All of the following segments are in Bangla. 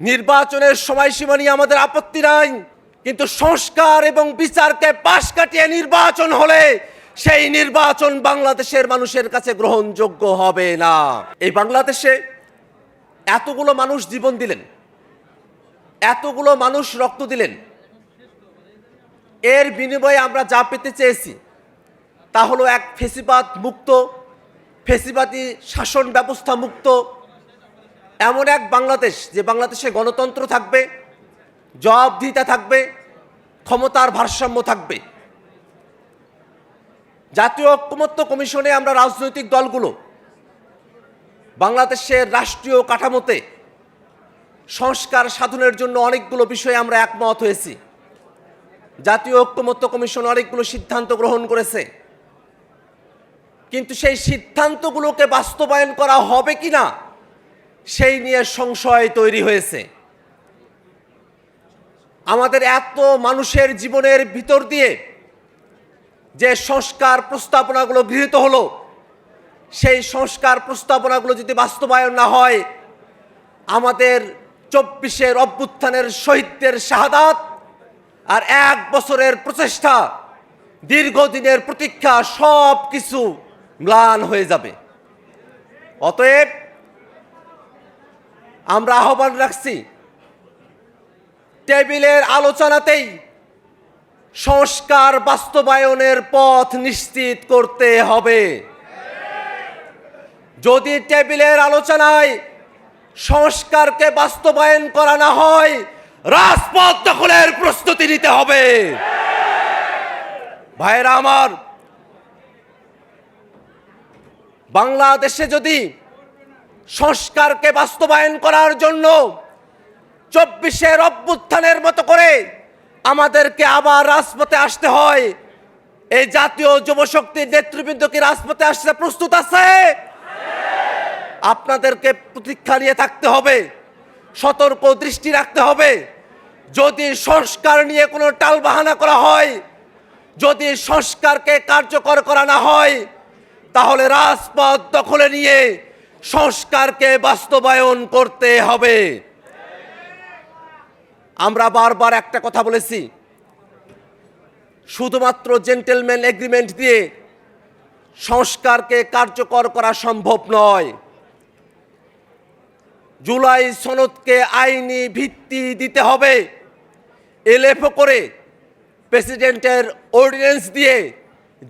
নির্বাচনের সময়সীমা নিয়ে আমাদের আপত্তি নাই, কিন্তু সংস্কার এবং বিচারকে পাশ কাটিয়ে নির্বাচন হলে সেই নির্বাচন বাংলাদেশের মানুষের কাছে গ্রহণযোগ্য হবে না। এই বাংলাদেশে এতগুলো মানুষ জীবন দিলেন, এতগুলো মানুষ রক্ত দিলেন, এর বিনিময়ে আমরা যা পেতে চেয়েছি, তা হলো এক ফেসিবাদ মুক্ত, ফেসিবাদী শাসন ব্যবস্থা মুক্ত এমন এক বাংলাদেশ যে বাংলাদেশে গণতন্ত্র থাকবে, জবাবদিহিতা থাকবে, ক্ষমতার ভারসাম্য থাকবে। জাতীয় ঐক্যমত্য কমিশনে আমরা রাজনৈতিক দলগুলো বাংলাদেশের রাষ্ট্রীয় কাঠামোতে সংস্কার সাধনের জন্য অনেকগুলো বিষয়ে আমরা একমত হয়েছি। জাতীয় ঐক্যমত্য কমিশন অনেকগুলো সিদ্ধান্ত গ্রহণ করেছে। কিন্তু সেই সিদ্ধান্তগুলোকে বাস্তবায়ন করা হবে কি না সেই নিয়ে সংশয় তৈরি হয়েছে। আমাদের এত মানুষের জীবনের ভিতর দিয়ে যে সংস্কার প্রস্তাবনাগুলো গৃহীত হলো, সেই সংস্কার প্রস্তাবনাগুলো যদি বাস্তবায়ন না হয়, আমাদের চব্বিশের অভ্যুত্থানের শহীদদের শাহাদাত আর এক বছরের প্রচেষ্টা, দীর্ঘদিনের প্রতীক্ষা সব কিছু ম্লান হয়ে যাবে। অতএব আমরা আহ্বান রাখছি। টেবিলের আলোচনাতেই সংস্কার বাস্তবায়নের পথ নিশ্চিত করতে হবে। যদি টেবিলের আলোচনায় সংস্কারকে বাস্তবায়ন করা না হয়, রাজপথ দখলের প্রস্তুতি নিতে হবে। ভাইরা আমার, বাংলাদেশে যদি সংস্কারকে বাস্তবায়ন করার জন্য চব্বিশের অভ্যুত্থানের মতো করে আমাদেরকে আবার রাজপথে আসতে হয়। এই জাতীয় যুবশক্তির নেতৃবৃন্দ কি রাজপথে আসতে প্রস্তুত আছে? আপনাদেরকে প্রতীক্ষা নিয়ে থাকতে হবে, সতর্ক দৃষ্টি রাখতে হবে। যদি সংস্কার নিয়ে কোনো টালবাহানা করা হয়, যদি সংস্কারকে কার্যকর করা না হয়, তাহলে রাজপথ দখলে নিয়ে সংস্কারকে বাস্তবায়ন করতে হবে। আমরা বারবার একটা কথা বলেছি, শুধুমাত্র জেন্টেলম্যান এগ্রিমেন্ট দিয়ে সংস্কারকে কার্যকর করা সম্ভব নয়। জুলাই সনদকে আইনি ভিত্তি দিতে হবে এলএফও করে প্রেসিডেন্টের অর্ডিন্যান্স দিয়ে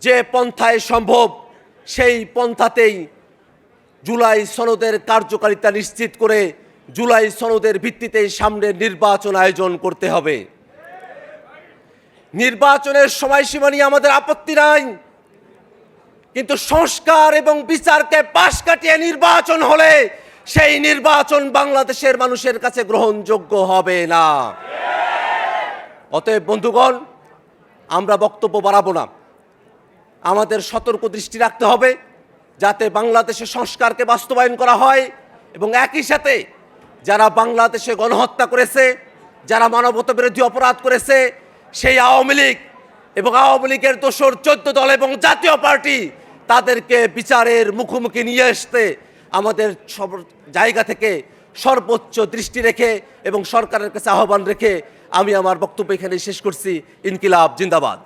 যে পন্থায় সম্ভব, সেই পন্থাতেই জুলাই সনদের কার্যকারিতা নিশ্চিত করে জুলাই সনদের ভিত্তিতে সামনে নির্বাচন আয়োজন করতে হবে। নির্বাচনের সময়সীমা নিয়ে আমাদের আপত্তি নাই। কিন্তু সংস্কার এবং বিচারকে পাশ কাটিয়ে নির্বাচন হলে সেই নির্বাচন বাংলাদেশের মানুষের কাছে গ্রহণযোগ্য হবে না। অতএব বন্ধুগণ, আমরা বক্তব্য বাড়াবো না। আমাদের সতর্ক দৃষ্টি রাখতে হবে। যাতে বাংলাদেশে সংস্কারকে বাস্তবায়ন করা হয় এবং একই সাথে যারা বাংলাদেশে গণহত্যা করেছে, যারা মানবতা বিরোধী অপরাধ করেছে, সেই আওয়ামী লীগ এবং আওয়ামী লীগের দোসর চোদ্দ দল এবং জাতীয় পার্টি তাদেরকে বিচারের মুখোমুখি নিয়ে আসতে আমাদের সব জায়গা থেকে সর্বোচ্চ দৃষ্টি রেখে এবং সরকারের কাছে আহ্বান রেখে আমি আমার বক্তব্য এখানে শেষ করছি। ইনকিলাব, জিন্দাবাদ।